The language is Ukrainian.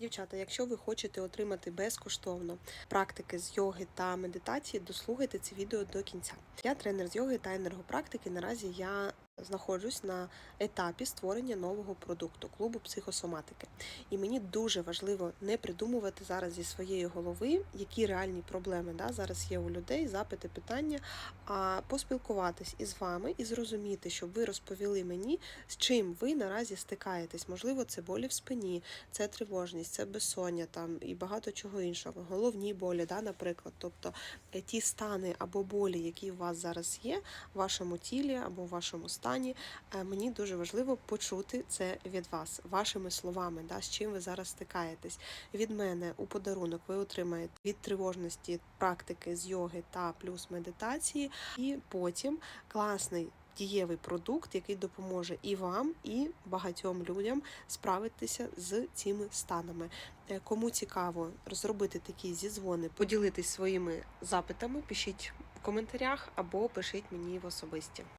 Дівчата, якщо ви хочете отримати безкоштовно практики з йоги та медитації, дослухайте це відео до кінця. Я тренер з йоги та енергопрактики. Наразі я знаходжусь на етапі створення нового продукту клубу психосоматики. І мені дуже важливо не придумувати зараз зі своєї голови, які реальні проблеми да, зараз є у людей, запити, питання, а поспілкуватись із вами і зрозуміти, щоб ви розповіли мені, з чим ви наразі стикаєтесь. Можливо, це болі в спині, це тривожність, це безсоння там і багато чого іншого. Головні болі, да, наприклад. Тобто е, ті стани або болі, які у вас зараз є в вашому тілі або в вашому стані, е, мені дуже важливо почути це від вас, вашими словами, да, з чим ви зараз стикаєтесь. Від мене у подарунок ви отримаєте від тривожності практики з йоги та плюс медитації, і потім класний. Дієвий продукт, який допоможе і вам, і багатьом людям справитися з цими станами. Е, Кому цікаво розробити такі зізвони, поділитись своїми запитами, пишіть в коментарях або пишіть мені в особисті.